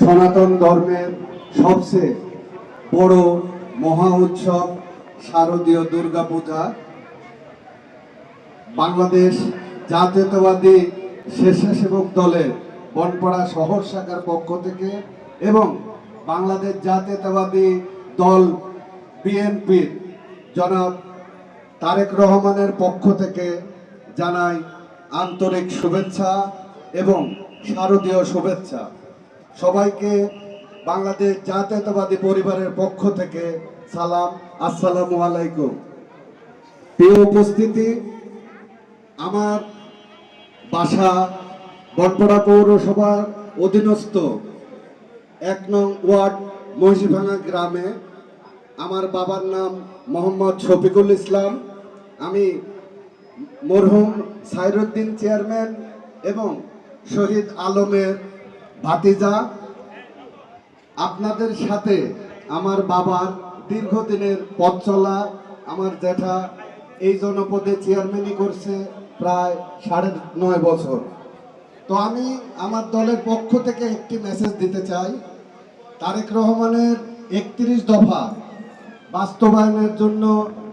সনাতন ধর্মের সবচেয়ে বড় মহা উৎসব শারদীয় দুর্গা পূজা বাংলাদেশ জাতীয়তাবাদী স্বেচ্ছাসেবক দলের বনপাড়া শহর শাখার পক্ষ থেকে এবং বাংলাদেশ জাতীয়তাবাদী দল বিএনপির জনাব তারেক রহমানের পক্ষ থেকে জানাই আন্তরিক শুভেচ্ছা এবং শারদীয় শুভেচ্ছা। সবাইকে বাংলাদেশ জাতীয়তাবাদী পরিবারের পক্ষ থেকে সালাম, আসসালামু আলাইকুম। প্রিয় উপস্থিতি, আমার বাসা বনপাড়া পৌরসভার অধীনস্থ এক নং ওয়ার্ড মহিষভাঙা গ্রামে। আমার বাবার নাম মোহাম্মদ শফিকুল ইসলাম। আমি মরহুম সাইরুদ্দিন চেয়ারম্যান এবং শহীদ আলমের ভাতিজা। আপনাদের সাথে আমার বাবার দীর্ঘদিনের পথ চলা আমার জ্যাঠা এই জনপদে চেয়ারম্যানই করছে প্রায় সাড়ে নয় বছর। তো আমি আমার দলের পক্ষ থেকে একটি মেসেজ দিতে চাই। তারেক রহমানের একত্রিশ দফা বাস্তবায়নের জন্য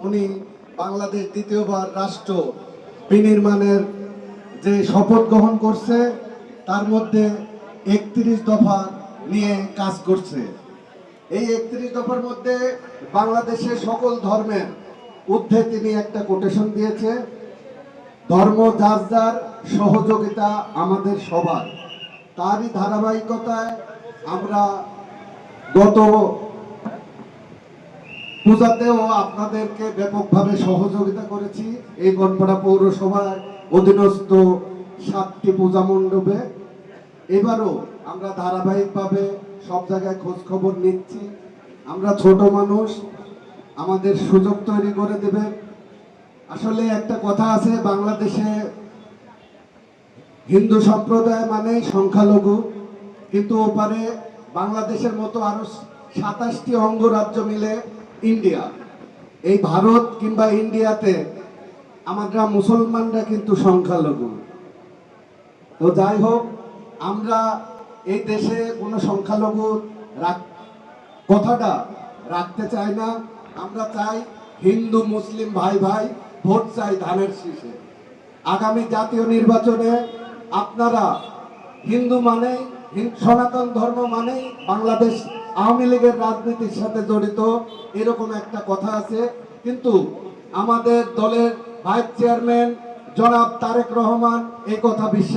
উনি বাংলাদেশ দ্বিতীয়বার রাষ্ট্র বিনির্মাণের যে শপথ গ্রহণ করছে, তার মধ্যে একত্রিশ দফা নিয়ে কাজ করছে। এই একত্রিশ দফার মধ্যে বাংলাদেশের সকল ধর্মের ঊর্ধ্বে তিনি একটা কোটেশন দিয়েছে, ধর্ম যার যার, সহযোগিতা আমাদের সবার। তারই ধারাবাহিকতায় আমরা গত পূজাতেও আপনাদেরকে ব্যাপকভাবে সহযোগিতা করেছি। এই গনপাড়া পৌরসভার অধীনস্থ সাতটি পূজা মণ্ডপে। এবারও আমরা ধারাবাহিকভাবে সব জায়গায় খোঁজ খবর নিচ্ছি। আমরা ছোট মানুষ, আমাদের সুযোগ তৈরি করে দেবে আসলে একটা কথা আছে, বাংলাদেশে হিন্দু সম্প্রদায় মানে সংখ্যালঘু। কিন্তু ওপারে বাংলাদেশের মতো আরও সাতাশটি অঙ্গরাজ্য মিলে ইন্ডিয়া এই ভারত কিংবা ইন্ডিয়াতে আমরা মুসলমানরা কিন্তু সংখ্যালঘু। তো যাই হোক, আমরা এই দেশে কোনো সংখ্যালঘু রাখ- কথাটা রাখতে চাই না। আমরা চাই হিন্দু, মুসলিম ভাই ভাই ভোট চাই ধানের শীষে। আগামী জাতীয় নির্বাচনে আপনারা হিন্দু মানে সনাতন ধর্ম মানেই বাংলাদেশ আওয়ামী লীগের রাজনীতির সাথে জড়িত, এরকম একটা কথা আছে। কিন্তু আমাদের দলের ভাইস চেয়ারম্যান জনাব তারেক রহমান এই কথা বিশ্বাস